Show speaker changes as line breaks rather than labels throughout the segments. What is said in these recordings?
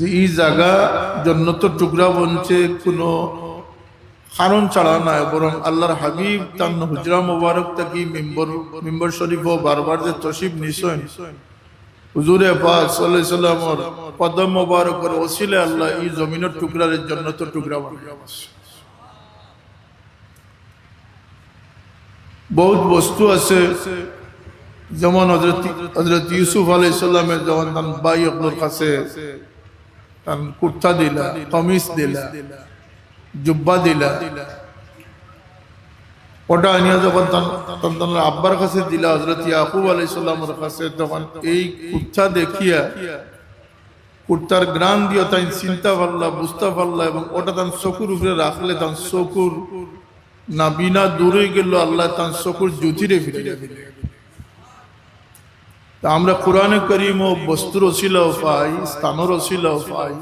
যে এই জায়গা জন্নত টুকরা বনছে, কোনো কারণ ছাড়া নয় বরং আল্লাহর হাবিব তার হুজরা মোবারক থাকি মেম্বর মেম্বর শরীফ ও বারবার যে তসিব নিশ্চয় হুজুরে পাক কদম মোবারকের ওসিলে আল্লাহ এই জমিনের টুকরার জন্নত টুকরা বানাইয়া বসে বহুত বস্তু আছে, যেমন হজরত হজরত ইউসুফ আলাই সাল্লামের যখন তার বাই অকলোর কাছে তার কুর্তা দিলা কমিস দিলা, জুব্বা দিলা। ওটা আনিয়া যখন তার আব্বার কাছে দিলা হজরত ইয়াকুব আলাই সাল্লামের কাছে, তখন এই কুর্তা দেখিয়া কুর্তার গ্রান দিয়ে তাই চিন্তা পারলা বুঝতে পারলা এবং ওটা তার চকুর উপরে রাখলে তার চকুর না বিনা দূরে গেল, আল্লাহ তার চকুর জ্যোতিরে ফিরে দিলে তা আমরা কোরআনে করিম ও বস্তুর ওসিলাও পাই স্থানের ওসিলাও পাই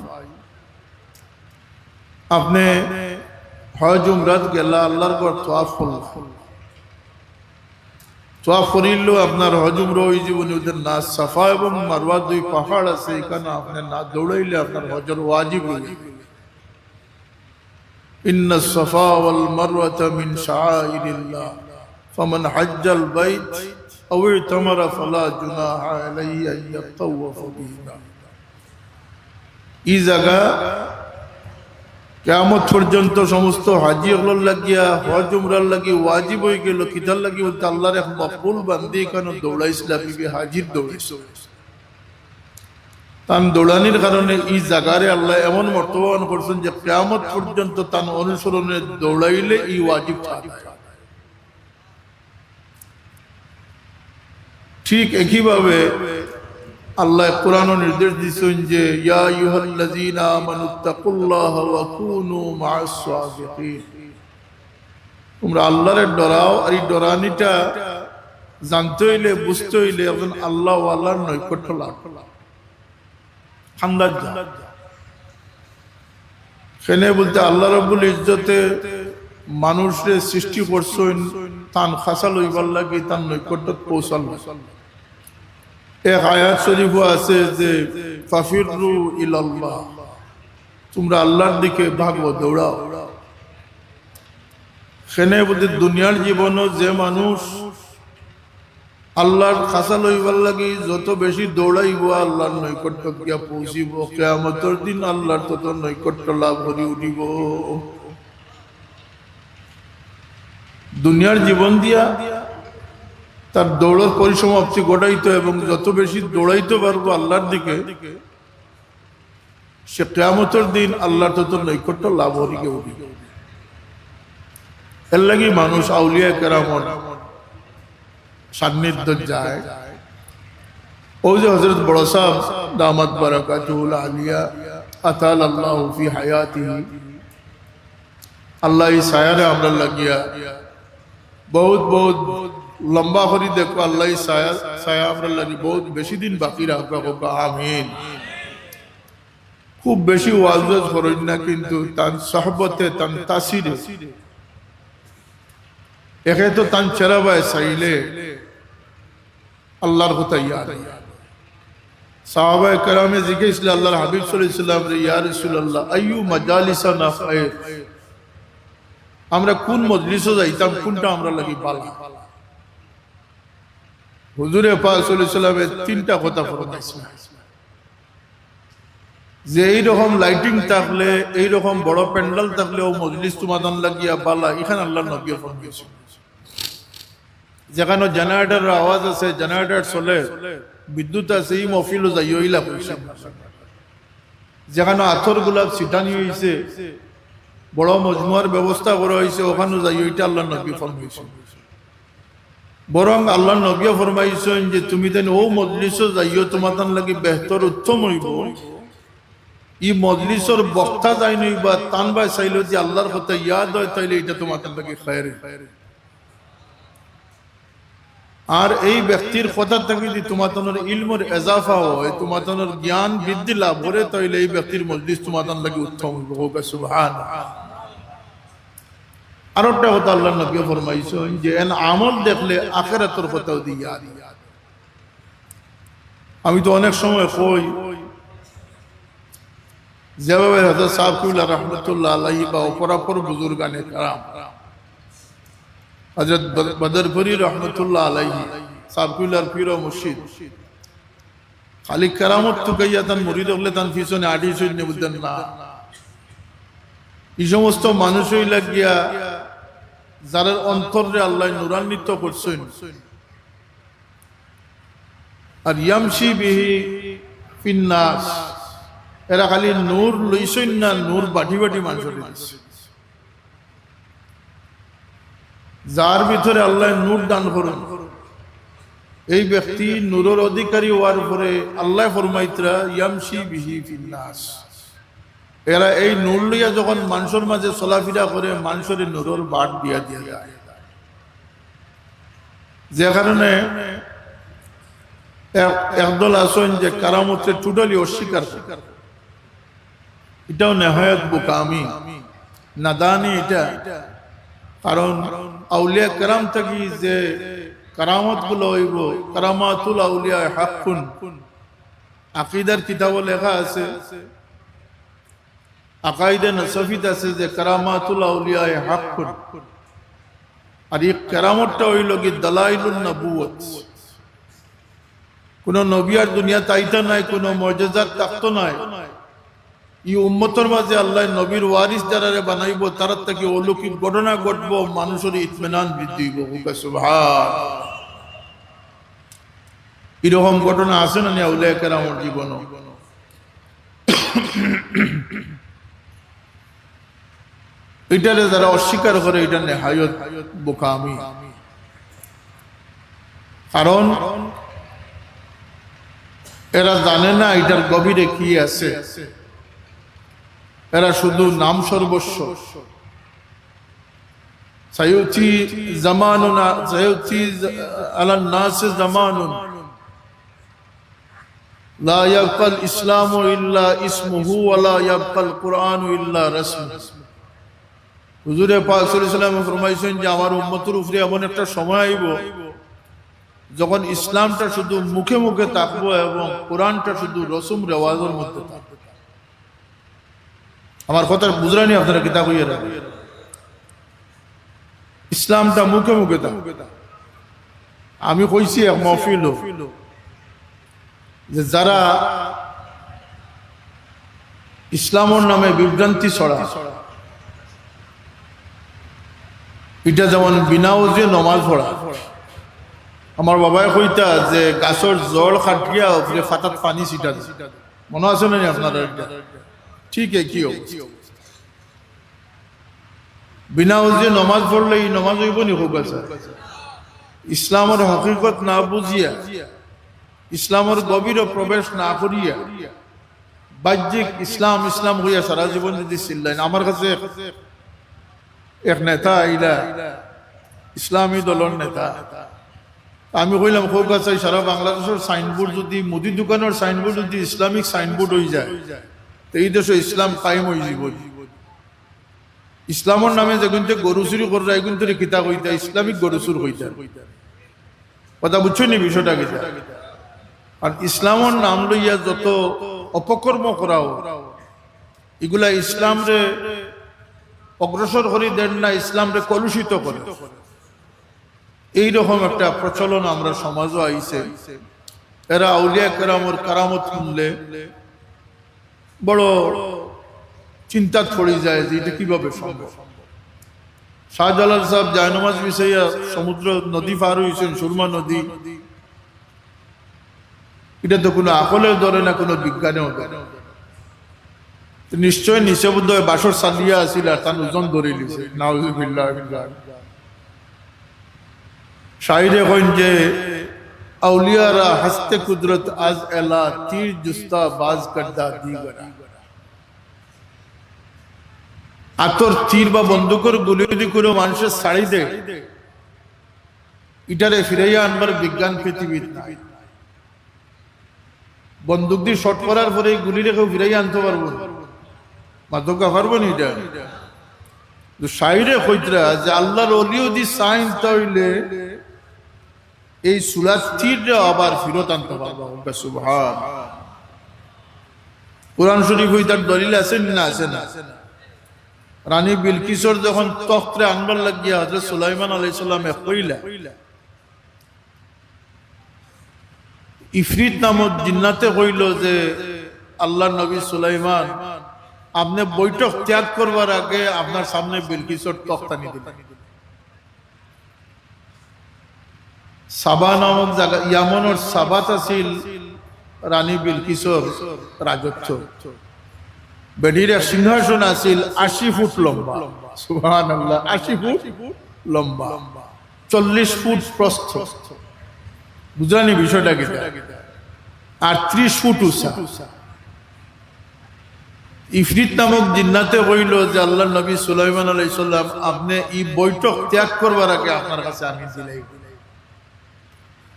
আপনি হজ উমরাত গেলা আল্লাহর পর তোয়াফ করল তোয়াফ করিল আপনার হজ উমরা ওই জীবনে ওদের না সাফা এবং মারওয়া দুই পাহাড় আছে এখানে আপনি না দৌড়াইলে আপনার হজর ওয়াজিব হয়ে যাবে إن الصفا والمروة من شعائر الله فمن حج البيت أو اعتمر فلا جناح عليه أن يطوف بهما এই জায়গা কেমন পর্যন্ত সমস্ত হাজি হল লাগিয়া হজ উমরার লাগি ওয়াজিব হয়ে গেল কিতার লাগি বলতে আল্লাহর এক মকবুল বান্দি এখানে দৌড়াইছিলাম হাজির দৌড়াইছ তান দৌড়ানির কারণে এই জায়গারে আল্লাহ এমন মর্তবান করছেন যে কেয়ামত পর্যন্ত তান অনুসরণে দৌড়াইলে এই ওয়াজিব থাকে ঠিক একইভাবে আল্লাহ কোরআন নির্দেশ দিচ্ছেন যে তোমরা আল্লাহরে ডরাও আর এই ডরানিটা জানতে হইলে, বুঝতে হইলে একজন আল্লাহ আল্লাহর নৈকট্য লাভ। আন্দাজ সেনে বলতে আল্লাহ রব্বুল ইজ্জতে মানুষের সৃষ্টি করছেন তান খাসা লইবার লাগে তার নৈকট্য কৌশল এক আয়াত শরীফ আছে যে ফাফিরু ইলাল্লাহ তোমরা আল্লাহর দিকে দৌড়াও সেনে দুনিয়ার জীবনও যে মানুষ আল্লাহর খাসা লইবার লাগি যত বেশি দৌড়াইব আল্লাহর নৈকট্য গিয়া পৌঁছিব কেয়ামতর দিন আল্লাহর তত নৈকট্য লাভ করি উঠিব দুনিয়ার জীবন দিয়া তার দৌড়ের পরিসমাপ্তি ঘটাইতো এবং যত বেশি দৌড়াইতে পারব আল্লাহর দিকে, সে কেয়ামতর দিন আল্লাহর তত নৈকট্য লাভ হরিকে উঠিব এর লাগি মানুষ আউলিয়া কেরামন সান্নিধ্য যায়। ওই যে হজরত বড় সাহ দামাত বারাকাতুল আলিয়া আতাল আল্লাহ ফি হায়াতি। আল্লাহ এই সায়ারে আমরা লাগিয়া বহুত বহুত লম্বা করি দেখো আল্লাহ আমরা লাগি বহুত বেশি দিন বাকি রাখবা আমিন। খুব বেশি ওয়াজ করেন না, কিন্তু তার সহবতে, তার তাসিরে। একে তো তান চেরাবায় চাইলে আল্লাহর কথা আমরা কোন মজলিসে যাইতাম, কোনটা আমরা লাগি বালা? হুজুরে পাক সাল্লাল্লাহু আলাইহি তিনটা কথা ফরমাইছেন যে এইরকম লাইটিং থাকলে, এইরকম বড় প্যান্ডেল থাকলে ও মজলিস তোমাদান লাগিয়া বালা, এখানে আল্লাহ নবী ফরমাইছে। যেখানে জেনারেটরের আওয়াজ আছে জেনারেটর চলে, বিদ্যুৎ আছে, এই মফিলও যাই ওইলা পয়সা যেখানে আথর গোলাপ ছিটানি হয়েছে বড় মজমুয়ার ব্যবস্থা করা হয়েছে ওখানে যাই ওইটা আল্লাহ নবী ফরমাইছে। বরং আল্লাহ নবী ফরমাইছেন যে তুমি তেন ও মজলিসও যাইও, তোমার লাগে বেহতর উত্তম হইব। ই মজলিসর বক্তা যাই নই বা তান বাই চাইলো যে আল্লাহর কথা ইয়াদ হয়, তাইলে এটা তোমার লাগে খায়রে। আর এই ব্যক্তির কথা থেকে যদি তোমার ইলমর এজাফা হয়, তোমার জ্ঞান বৃদ্ধি লাভ করে, তাইলে এই ব্যক্তির মজলিস তোমার লাগে উত্তম হোক সুবহান আর একটা কথা আল্লাহ নবী ফরমাইছেন যে, এন আমল দেখলে আখেরাতের কথাও দিয়া আমি তো অনেক সময় কই, যেভাবে হজরত সাহবুল্লাহ রহমতুল্লাহ আলাহি বা অপরাপর বুজুর্গানে কারাম হজরত বদরপুরি রহমতুল্লাহ আলাহি সাহবুল্লাহর পীর মুর্শিদ, খালি কারামত তো গাইয়া তান মুরিদ হলে তান পিছনে আটি সৈন্য বুঝতেন না। এই সমস্ত মানুষই লাগিয়া যারা অন্তরে আল্লাহ নুরান্বিত করছেন। আর ইয়ামশি বিহি ফিন্নাস, এরা খালি নূর লইছই না, নূর বাটি বাটি দিচ্ছে। যার ভিতরে আল্লাহ নূর দান করুন। এই ব্যক্তি নূরের অধিকারী হওয়ার পরে আল্লাহ ফরমাইতরা ইয়ামশি বিহি ফিন্নাস। এরা এই নূর লইয়া যখন মানুষের মাঝে চলাফিরা করে, মানুষের নূরের বাট দিয়া দিয়া যায়। যে কারণে একদল আসন যে কারামতে টোটালি অস্বীকার করে। এটাও নেহায়ত বোকামি। নাদানি এটা। কারণ আউলিয়া কারাম থাকি যে কারামতগুলো হইব, কারামাতুল আউলিয়া হাক্কুন। আকিদার কিতাব লেখা আছে। আকাইদে নসফিত আছে যে কারামাতুল আউলিয়া হাক্কুন আর এই কারামতটা হইল কি দালাইলুন নবুয়ত কোন নবী আর দুনিয়া তাইতা নাই, কোন মর্যাদার তাক্ত নাই। এই উম্মতর মাঝে আল্লাহ নবীর ওয়ারিস যারা বানাইব, তার থেকে অলৌকিক ঘটনা ঘটবো, মানুষের ইতমেনান বৃদ্ধি হুকা এরকম ঘটনা আছে না আউলিয়া কেরামর জীবন? এটারে যারা অস্বীকার করে, এটা নেহায়ত বোকামি। কারণ এরা জানে না এটার গভীরে কি আছে। এরা শুধু নাম সর্বস্ব। সায়ুচি জামানুনা সায়ুচি আলান নাস লা ইল্লা ইসমুহু আলা ইয়াবকাল কুরআনু ইল্লা হুজুরে পাক সাল্লাল্লাহু ফরমাইছেন যে আমার উম্মতের উপরে এমন একটা সময় আইব যখন ইসলামটা শুধু মুখে মুখে থাকব এবং কোরআনটা শুধু রসুম রেওয়াজের মধ্যে থাকবে। আমার কথা বুঝলানি আপনারা কিতাব হইয়া রাখবে ইসলামটা মুখে মুখে থাকবে আমি কইছি এক মহফিল যে যারা ইসলামর নামে বিভ্রান্তি ছড়া এটা যেমন বিনা ওজে নমাজ পড়া আমার বাবাই কইতা যে গাছর জল খাটিয়া উপরে ফাটাত পানি ছিটা। মনে আছে না আপনারা ঠিক কি? বিনা ওজে নমাজ পড়লে এই নমাজ হইব নি হোক আছে ইসলামের হকিকত না বুঝিয়া ইসলামের গভীর প্রবেশ না করিয়া, বাহ্যিক ইসলাম ইসলাম হইয়া সারা জীবন যদি চিল্লাইন আমার কাছে এক নেতা আইলা, ইসলামী দলের নেতা। আমি কইলাম, খুব কাছে সারা বাংলাদেশের সাইনবোর্ড যদি, মুদি দোকানের সাইনবোর্ড যদি ইসলামিক সাইনবোর্ড হয়ে যায় এই দেশে ইসলাম কায়েম হয়ে যাব ইসলামের নামে যে কিন্তু গরু চুরি কররা এই কিন্তু কিতা কইতা ইসলামিক গরু চুর হইতা। কথা বুঝছ নি বিষয়টা কিতা আর ইসলামের নাম লইয়া যত অপকর্ম করাও, এগুলা ইসলাম রে অগ্রসর করি দেন না ইসলাম রে কলুষিত করে। এইরকম একটা প্রচলন আমরা সমাজও আইছে। এরা আউলিয়া কেরামর কারামত শুনলে বড় চিন্তা পড়ে যায় যে এটা কীভাবে সম্ভব। শাহজালাল সাহেব জায়নমাজ মিশাইয়া সমুদ্র নদী পার হয়েছেন সুরমা নদী। এটা তো কোনো আকলের ধরে না কোনো বিজ্ঞানেও ধরে না। নিশ্চয় নিঃশব্দ বাসর সালিয়া আসিল আর তার ওজন ধরে লিছে। নাউজুবিল্লাহ শাহিরে কইন যে, আউলিয়ারা হস্তে কুদরত আজ এলা তীর জুস্তা বাজ করদা দিগরা আতর তীর বা বন্দুকের গুলি যদি কোনো মানুষের শাড়ি দেয় ইটারে ফিরাইয়া আনবার বিজ্ঞান পৃথিবীর বন্দুক দিয়ে শট করার পরে গুলি রেখেও ফিরাইয়া আনতে পারব না। মাদকা পারব না এটা সাইরে কইতরা যে আল্লাহর অলিও দি সাইন তাইলে এই সুলার তীর আবার ফিরত আনতে পারব সুবহান। কোরআন শরীফ হই তার দলিল আছে না আছে না? রানী বিলকিসর যখন তখ্তে আনবার লাগিয়া হজরত সুলাইমান আলাইসাল্লামে কইলা, ইফরিত নামক জিন্নাতে কইল যে আল্লাহ নবী সুলাইমান আপনি বৈঠক ত্যাগ করবার আগে আপনার সামনে বিলকিসর তখতানি দিলেন সাবা নামক জায়গা ইয়ামনের সাবাত আছিল রানী বিলকিসর রাজত্ব। বেডির সিংহাসন আছিল আশি ফুট লম্বা। সুহান আশি ফুট লম্বা। চল্লিশ ফুট প্রস্থ। বুঝলানি বিষয়টা কি আর ত্রিশ ফুট উষা ইফরিত নামক জিন্নাতে কইল যে আল্লাহ নবী সুলাইমান আলাইসাল্লাম আপনি এই বৈঠক ত্যাগ করবার আগে আপনার কাছে আমি দিলাই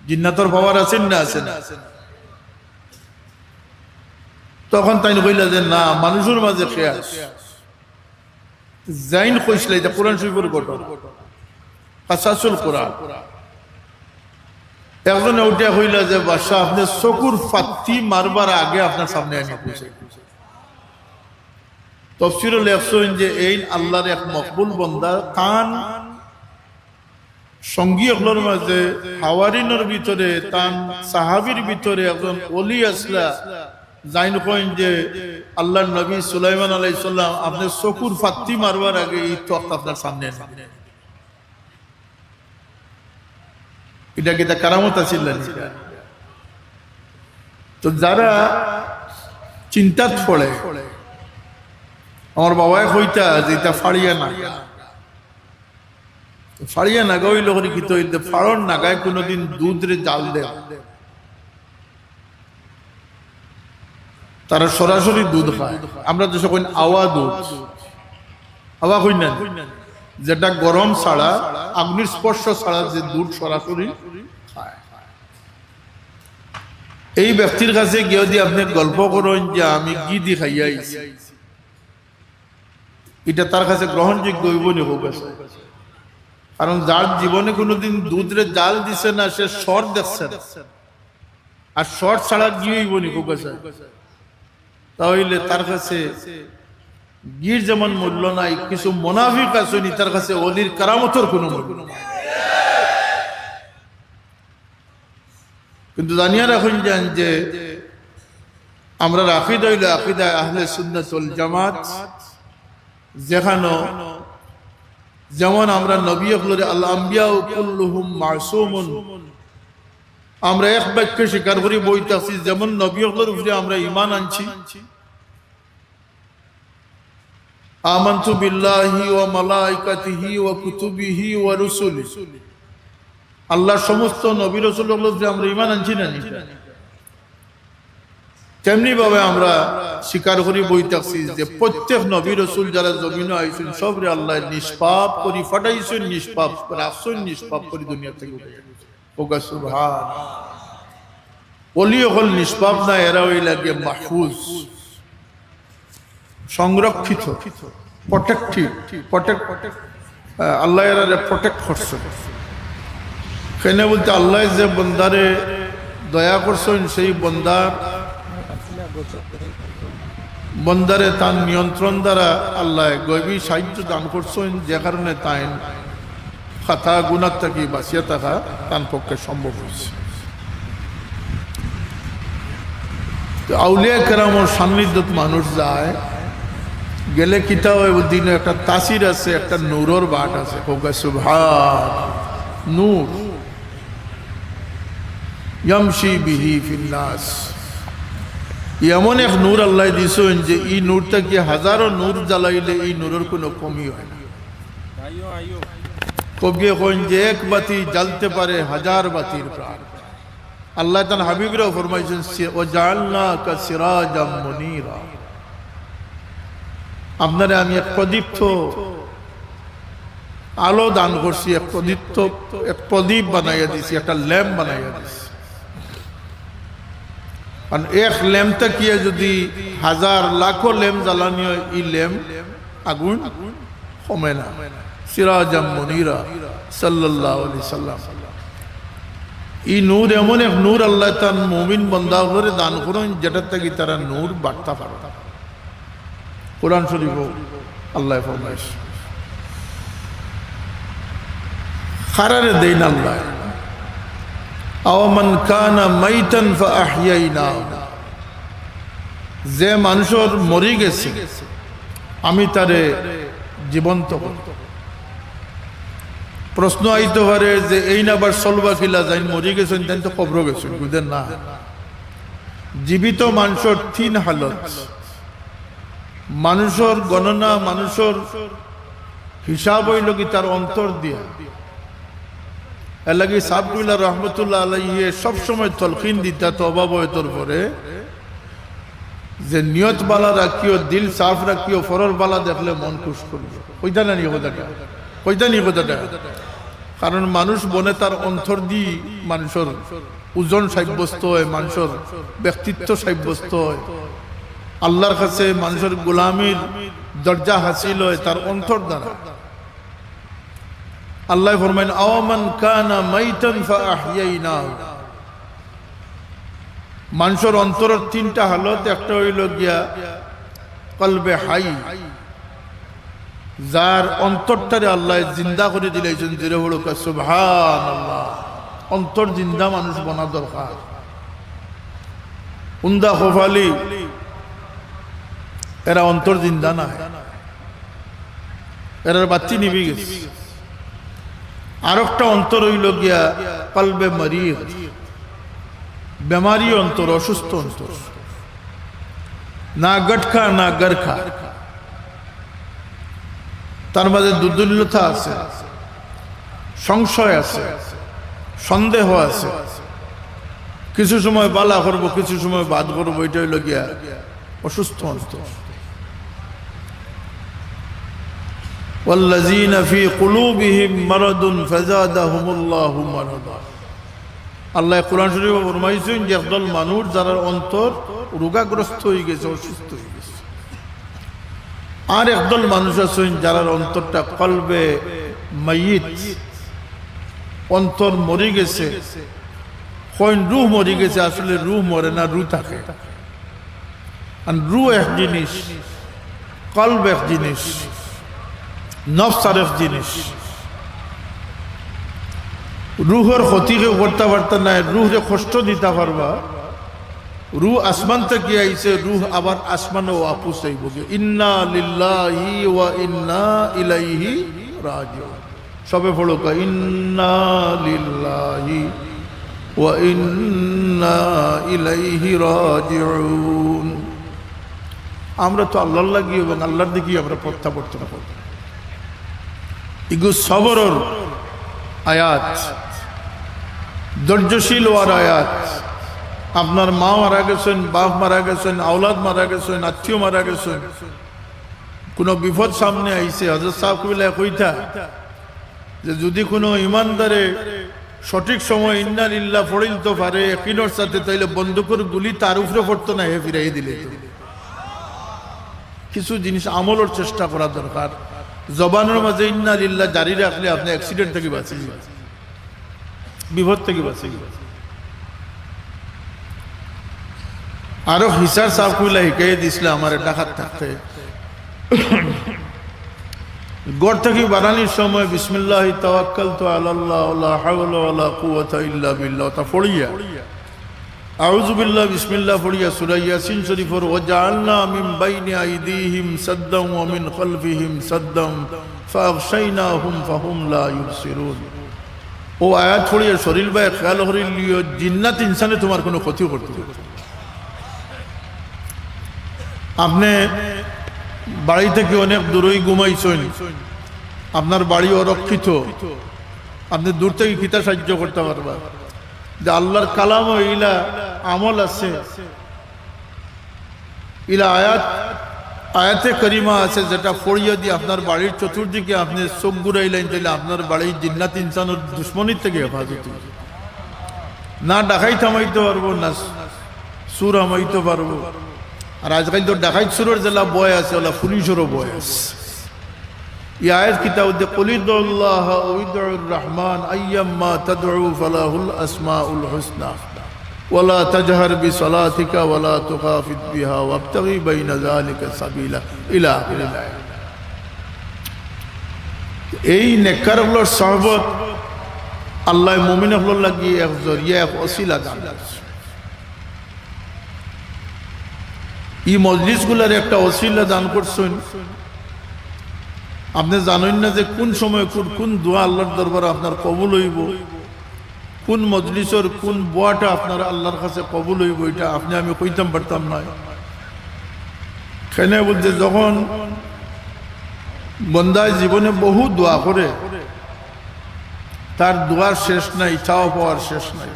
জিন্নাতর পাওয়ার আছেন না আছেন তখন তাই কইলা যে, না, মানুষের মাঝে খেয়াল জাইন কইসলে এটা কোরআন শরীফের ঘটনা কাসাসুল কোরআন। একজন উঠে হইলা যে বাসা আপনি চকুর ফাত্তি মারবার আগে আপনার সামনে আনি পৌঁছে তফসির লেখছেন যে এই আল্লাহর এক মকবুল বন্দা, তান সঙ্গী অগলোর মাঝে হাওয়ারিনের ভিতরে, তান সাহাবির ভিতরে একজন অলি আসলা জাইন কইন যে আল্লাহ নবী সুলাইমান আলাইসাল্লাম আপনি চকুর ফাত্তি মারবার আগে এই তখ্ত আপনার সামনে এটা কি কারামত আছিল তো যারা চিন্তাত পড়ে আমার বাবাই কইতা যে এটা ফাড়িয়া না ফাড়িয়া না গাইল করে কি তো ফাড়ন না গায়ে কোনোদিন দুধরে জাল দে তারা সরাসরি দুধ খায়। আমরা তো সকল আওয়া দুধ। আওয়া কই না? যেটা গরম ছাড়া, আগ্নির স্পর্শ ছাড়া যে দুধ সরাসরি এই ব্যক্তির কাছে গিয়ে দিয়ে আপনি গল্প করেন যে আমি কি দি খাইয়াইছি। এটা তার কাছে গ্রহণযোগ্য হইব নি হোক কারণ যার জীবনে কোনোদিন দুধরে জাল দিছে না, সে শর্ট দেখছে। আর শর্ট ছাড়া গিয়ে হইব নি হোক তাহলে তার কাছে গির যেমন মূল্য নাই, কিছু মোনাফিক আছে নি তার কাছে অলির কারামতর কোনো মূল্য। কিন্তু জানিয়া রাখুন যান যে আমরা রাফিদ হইলে আকিদা আহলে সুন্নাতুল জামাত যেখানো যেমন আমরা নবী হলরে আল্লাহ আম্বিয়া কুল্লুহুম মাসুমুন। আমরা এক বাক্যে স্বীকার করি, বইতাছি, যেমন নবী হলর উপরে আমরা ইমান আনছি। আল্লাহর সমস্ত আমরা ইমান আনছি না? তেমনি ভাবে আমরা স্বীকার করি বইতাছি যে প্রত্যেক নবী রসুল যারা জমিন আইসুন সবরে আল্লাহ নিষ্পাপ করি, ফাটাইছেন নিষ্পাপ রাখছেন নিষ্পাপ করি দুনিয়া থেকে। ওগা সুবহান অলি হল নিষ্পাপ না, এরা ওই লাগে মাহফুজ, সংরক্ষিত প্রটেক্টিভ প্রটেক্ট আল্লাহ এরা প্রটেক্ট করছে কেন বলতে আল্লাহ যে বন্দারে দয়া করছেন, সেই বন্দার বন্দারে তার নিয়ন্ত্রণ দ্বারা আল্লাহ গভীর সাহায্য দান করছেন, যে কারণে তাই খাতা গুণার থাকি বাঁচিয়ে থাকা তার পক্ষে সম্ভব হয়েছে। আউলিয়া কেরামর সান্নিধ্যত মানুষ যায়, গেলে কিতা হয়? দিনে একটা তাসির আছে, একটা নূরর বাট আছে নূর। ইয়ামশি বিহি ফিন্নাস। এমন এক নূর আল্লাহ দিছেন যে এই নূরটা কি হাজারো নূর জ্বালাইলে এই নূরের কোনো কমি হয় না। কবি কইন যে এক বাতি জ্বালতে পারে হাজার বাতির প্রাণ। আল্লাহ তান হাবিবরাও ফরমাইছেন ও জালনা কা সিরাজাম মুনীরা। আপনারে আমি এক প্রদীপ্ত আলো দান করছি, এক প্রদীপ্ত, এক প্রদীপ বানাইয়া দিছি, একটা ল্যাম্প বানাইয়া দিছি। কারণ এক ল্যাম্পটা কি যদি হাজার লাখো লেম জ্বালানি হয় এই লেম আগুন কমে না। সিরাজাম মনিরা আলাইহি সাল্লাম। এই নূর এমন এক নূর, আল্লাহ তার মুমিন বন্দাগুলোরে দান করুন, যেটার থেকে তারা নূর বাড়তে পারে কোরআন শরীফ আল্লাহ ফরমাইশ খারারে দেন আল্লাহ। আওয়ামান কানা মাইতান ফাআহইয়াইনা। যে মানুষের মরি গেছে, আমি তারে জীবন্ত প্রশ্ন আইতে পারে যে এই না আবার চলবা কিলা যাই মরি গেছেন তাই তো কবর গেছেন বুঝলেন না? জীবিত মানুষের তিন হালত। মানুষের গণনা, মানুষের হিসাব হইল কি তার অন্তর দিয়া। এর লাগি সাবকুল্লা রহমতুল্লাহ আলাইহে সবসময় তলকিন দিতা পরে। যে নিয়ত বালা রাখিও, দিল সাফ রাখিও ফরর বালা দেখলে মন খুশ করবে। না কারণ মানুষ বনে তার অন্তর দি মানুষের ওজন সাব্যস্ত হয়, মানুষের ব্যক্তিত্ব সাব্যস্ত হয়। আল্লাহর কাছে মানুষের গোলামির দরজা হাসিল হয় তার অন্তর দ্বারা। আল্লাহ ফরমাইন, আওয়ামান কানা মাইতান ফাআহইয়াইনাহু মানুষের অন্তরের তিনটা হালত, একটা হইল গিয়া কলবে হাই। যার অন্তরটারে আল্লাহ জিন্দা করে দিলেছেন জিরে হলো সুবহান আল্লাহ অন্তর জিন্দা মানুষ বনা দরকার। উন্দা খোফালি এরা অন্তর জিন্দা না এরার বাচ্চি নিবি গেছে। আর একটা অন্তর হইল গিয়া কলবে মারিয়ে বেমারি অন্তর, অসুস্থ অন্তর। না গটখা না গরখা তার মাঝে দুর্দুল্যতা আছে, সংশয় আছে, সন্দেহ আছে। কিছু সময় বালা করব, কিছু সময় বাদ করব, এটা হইল গিয়া অসুস্থ অন্তর। والذين في قلوبهم مرض فزادهم الله مرضا আল্লাহ কোরআন শরীফ ফরমাইছেন যে একদল মানুষ যারা অন্তর রোগাগ্রস্ত হয়ে গেছে অসুস্থ হয়ে গেছে আর একদল মানুষ আছেন যারা অন্তরটা কলবে মাইত অন্তর মরে গেছে কইন রুহ মরে গেছে আসলে রুহ মরে না রু থাকে আর রু এক জিনিস কলব এক জিনিস নফস আর এক জিনিস। রুহর ক্ষতিকে করতে পারত না রুহরে কষ্ট দিতে পারবা। রুহ আসমান থেকে আইছে, রুহ আবার আসমানে ওয়াপুস আইব ইন্না লিল্লাহি ওয়া ইন্না ইলাইহি রাজিউন। সবে পড়ো ইন্না লিল্লাহি ওয়া ইন্না ইলাইহি রাজিউন। আমরা তো আল্লাহর লাগি এবং আল্লাহর দিকেই আমরা প্রত্যাবর্তন করব। ইগু সবরর আয়াত। ধৈর্যশীল ওয়ার আয়াত। আপনার মা মারা গেছেন, বাপ মারা গেছেন, আওলাদ মারা গেছেন, আত্মীয় মারা গেছেন। কোনো বিপদ সামনে আইছে হজরত সাহেব কইতা যে যদি কোনো ইমানদারে সঠিক সময় ইন্নার ইল্লা তো পারে, একিনোর সাথে তাইলে বন্দুকের গুলি তার উপরে পড়তো না, হে ফিরাই দিলে। কিছু জিনিস আমলের চেষ্টা করা দরকার। জবানের মাঝে ইন্না লিল্লা জারি রাখলে আপনি অ্যাক্সিডেন্ট থেকে বাঁচি বিপদ থেকে বাঁচি আরও হিসার সাফ কইলা হিকাই দিছিল আমার ডাকাত থাকতে। গড় থেকে বানানির সময় বিসমিল্লাহ তাওয়াক্কাল তো আল্লাহ হাওলা কুওয়াতা ইল্লা বিল্লাহ তা পড়িয়া আউযু বিল্লাহ, বিসমিল্লাহ মিন বাইনি ফাহুম লা ও আয়াত শরীর ভাই, খেয়াল লিও, জিন্নাত ইনসানে তোমার কোনো ক্ষতি করতে আপনি বাড়ি থেকে অনেক দূরই ঘুমাইছেন? আপনার বাড়ি অরক্ষিত। আপনি দূর থেকে কিতা সাহায্য করতে পারবা যে আল্লাহর কালাম ও ইলা আমল আছে। ইলা আয়াত, আয়াতে করিমা আছে যেটা পড়িয়ে দিয়ে আপনার বাড়ির চতুর্দিকে আপনি চোখ ঘুরাইলেন তাহলে আপনার বাড়ির জিন্নাত ইনসানের দুশ্মনির থেকে হেফাজত না ডাকাই থামাইতে পারব, না সুর হামাইতে পারব। আর আজকাল তো ডাকাই সুরের জেলা বয় আছে, ওলা পুলিশেরও বয় আছে। এই আয়াত কিতাব দে কলিদুল্লাহ রহমান আইয়াম্মা তাদউ ফালাহুল আসমাউল হুসনা। ولا تجهر بصلاتك ولا تخافت بها وابتغي بين ذلك سبيلا الى اخر الايه এই নেককারগুলোর সহবত আল্লাহ মুমিন হল লাগিয়ে এক জরিয়া এক অসিলা দান করছে। এই মজলিসগুলার একটা অসিলা দান করছেন আপনি জানেন না যে কোন সময় কোন কোন দোয়া আল্লাহর দরবারে আপনার কবুল হইব কোন মজলিসের কোন বোয়াটা আপনার আল্লাহর কাছে কবুল হইব এটা আপনি আমি কইতাম পারতাম না। কেন বলতে যখন বন্দায় জীবনে বহু দোয়া করে, তার দোয়ার শেষ নাই চাও পাওয়ার শেষ নাই।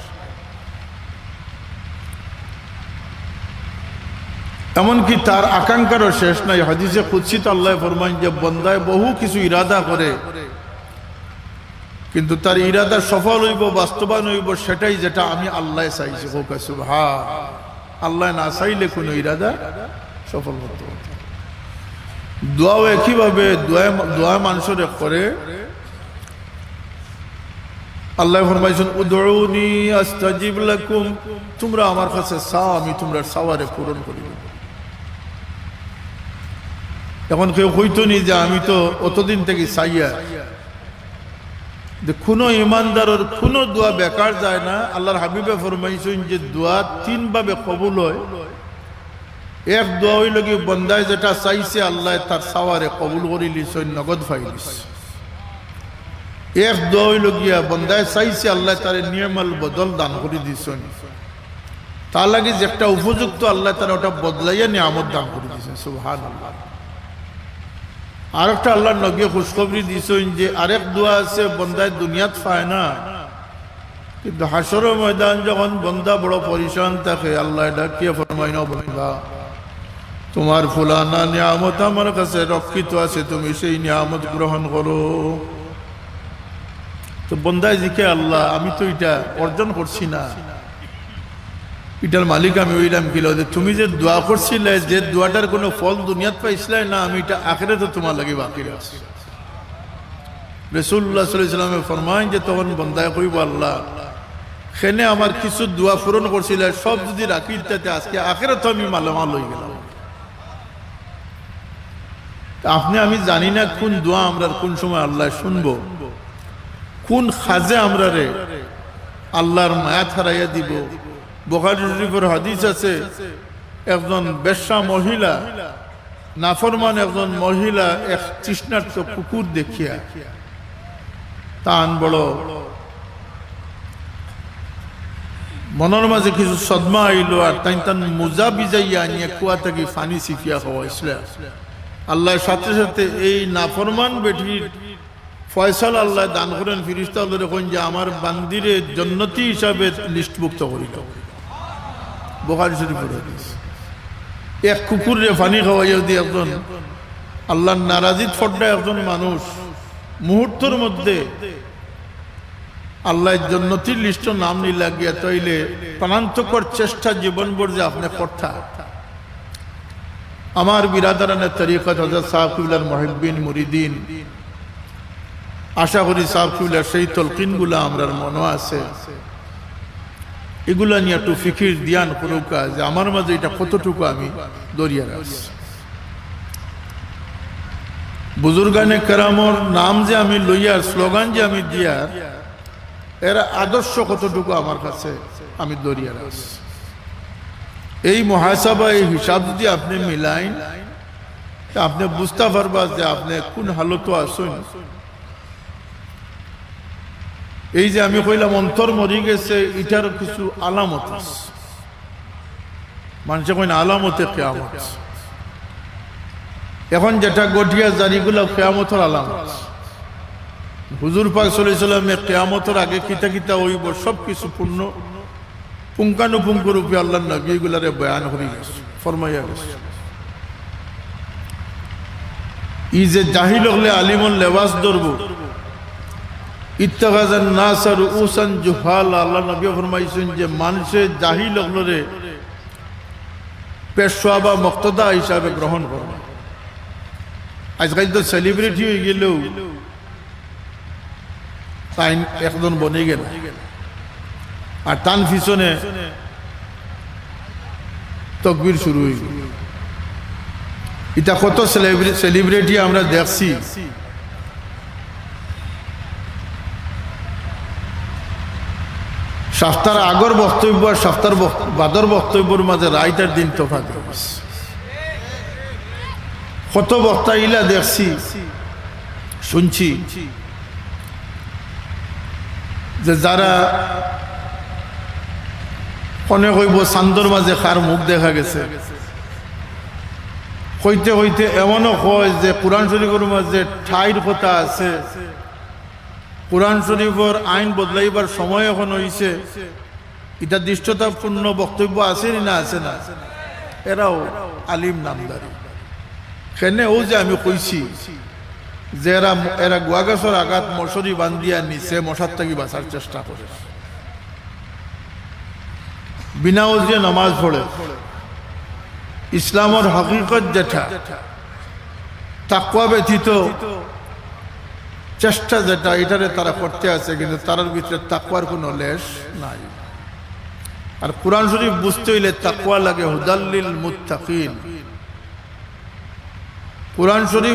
এমনকি তার আকাঙ্ক্ষারও শেষ নাই। হাদিসে কুৎসিত আল্লাহ ফরমাইন যে বন্দায় বহু কিছু ইরাদা করে কিন্তু তার ইরাদা সফল হইব, বাস্তবায়ন হইব, সেটাই যেটা আমি আল্লাহ চাইছি। হোক হা আল্লাহ না চাইলে কোনো ইরাদা সফল হতে দোয়াও একইভাবে দোয়া দোয়া মানুষের করে। আল্লাহ ফরমাইছেন লাকুম। তোমরা আমার কাছে চাও, আমি তোমরা সাওয়ারে পূরণ করি এখন কেউ হইতো নি যে আমি তো অতদিন থেকে চাইয়া কোনো ইমানদারের কোনো দোয়া বেকার যায় না। আল্লাহর হাবিবে ফরমাইছেন যে দোয়া তিন ভাবে কবুল হয়। এক দোয়া হইল কি, বন্দায় যেটা চাইছে আল্লাহ তার সাওয়ারে কবুল করি লিছেন নগদ ফাইলিস এক দোয়া হইল গিয়া বন্দায় চাইছে আল্লাহ তার নিয়মাল বদল দান করে দিছেন। তার লাগে যে একটা উপযুক্ত আল্লাহ তারা ওটা বদলাইয়া নিয়ামত দান করে দিয়েছেন সুহান আল্লাহ আর একটা আল্লাহ নবী খুশখবরি দিছেন যে আরেক দোয়া আছে, বন্দায় দুনিয়াত পায় না। কিন্তু হাসর ময়দান যখন বন্দা বড় পরিশান থাকে, আল্লাহ ডাকিয়ে ফরমাই না বন্দা? তোমার ফুলানা নিয়ামত আমার কাছে রক্ষিত আছে, তুমি সেই নিয়ামত গ্রহণ করো। তো বন্দায় জিকে আল্লাহ, আমি তো এটা অর্জন করছি না। এটার মালিক আমি ওইরাম কিলো। যে তুমি যে দোয়া করছিলে, যে দোয়াটার কোনো ফল দুনিয়াত পাইছিলে না, আমি এটা আখেরে তো তোমার লাগে বাকি আছে রসুল্লাহ সাল্লামে ফরমাইন যে তখন বন্দায় কইব, আল্লাহ সেনে আমার কিছু দোয়া পূরণ করছিল, সব যদি রাখি, তাতে আজকে আখেরে তো আমি মালামাল হয়ে গেলাম। আপনি, আমি জানি না কোন দোয়া আমরা কোন সময় আল্লাহ শুনব, কোন খাজে আমরা রে আল্লাহর মায়া ছাড়াইয়া দিব। বোখারি শরীফের হাদিস আছে, একজন বেশ্যা মহিলা, নাফরমান একজন মহিলা এক তৃষ্ণার্ত কুকুর দেখিয়া তান বড় মনের মাঝে কিছু সদমা আইল আর তাই তান মোজা বিজাইয়া আনিয়া কুয়া থেকে ফানি সিফিয়া খাওয়াইছিল। আল্লাহর সাথে সাথে এই নাফরমান বেটির ফয়সাল আল্লাহ দান করেন ফিরিস্তা দেখুন যে আমার বান্দিরে জন্নতি হিসাবে লিস্টভুক্ত করিল। বোখারি শরীফের হাদিস। এক কুকুরে পানি খাওয়াইয়া দিয়ে একজন, আল্লাহর নারাজিত ফড্ডা একজন মানুষ মুহূর্তের মধ্যে আল্লাহ জন্নতির লিস্ট নাম নি লাগিয়া তৈলে প্রাণান্তকর চেষ্টা জীবনভর যে আপনি করতা। আমার বিরাদারানের তরিকত হজরত সাহাবুল্লার মহিবিন মুরিদিন, আশা করি সাহাবুল্লার সেই তলকিনগুলো আমরার মনে আছে। এগুলা নিয়ে একটু ফিকির দিয়ান করুকা যে আমার মাঝে এটা কতটুকু আমি দরিয়া রাখছি। বুজুর্গানে কেরামর নাম যে আমি লইয়ার স্লোগান যে আমি দিয়ার এরা আদর্শ কতটুকু আমার কাছে আমি দরিয়া রাখছি। এই মহাসভা এই হিসাব যদি আপনি মিলাইন আপনি বুঝতে পারবা যে আপনি কোন হালত আসুন এই যে আমি কইলাম, অন্তর মরি গেছে, এটার কিছু আলামত আছে। মানুষে কইন, আলামতে কেয়ামত। এখন যেটা গঠিয়া জারিগুলো কেয়ামতের আলামত হুজুর পাক সাল্লামে কেয়ামতের আগে কিতা কিতা হইব সব কিছু পূর্ণ। পুঙ্খানুপুঙ্খ রূপে আল্লাহ নবী এগুলারে বয়ান হয়ে গেছে, ফরমাইয়া গেছে। ই যে জাহিল হলে আলিমন লেবাস ধরবো ইত্তাগাজান নাসার উসান জুহাল, আল্লাহ নবী ফরমাইছেন যে মানুষে জাহিল হলরে পেশোয়া বা মক্তদা হিসাবে গ্রহণ করবে আজকাল তো সেলিব্রিটি হয়ে গেলেও তাই একজন বনে গেল। আর তান পিছনে তকবির শুরু হইল এটা কত সেলিব্রিটি আমরা দেখছি। সপ্তাহের আগর বক্তব্য আর সপ্তাহের বাদর বক্তব্যের মাঝে রাইটার দিন রয়েছে। কত বক্তা ইলা দেখছি, শুনছি যে যারা কনে কইব চান্দর মাঝে কার মুখ দেখা গেছে হইতে হইতে এমনও কয় যে কোরআন শরীফের মাঝে ঠাইর কথা আছে কোরআন শরীফের আইন বদলাইবার সময় এখন হইছে। এটা দৃষ্টতাপূর্ণ বক্তব্য আছে না আছে না? এরাও আলিম নামদারি। সেনে ও যে আমি কইছি যে এরা এরা গুয়াগাছর আঘাত মশরি বান্ধিয়া নিচে মশার থাকি বাঁচার চেষ্টা করে। বিনা ওজিয়ে নামাজ পড়ে। ইসলামের হকিকত যেটা তাকুয়া ব্যতীত চেষ্টা যেটা, এটারে তারা করতে আছে, কিন্তু তার ভিতরে তাকুয়ার কোনো লেশ নাই। আর কোরআন শরীফ বুঝতে হইলে তাকুয়া লাগে হুদাল্লিল মুত্তাকিন। কোরআন শরীফ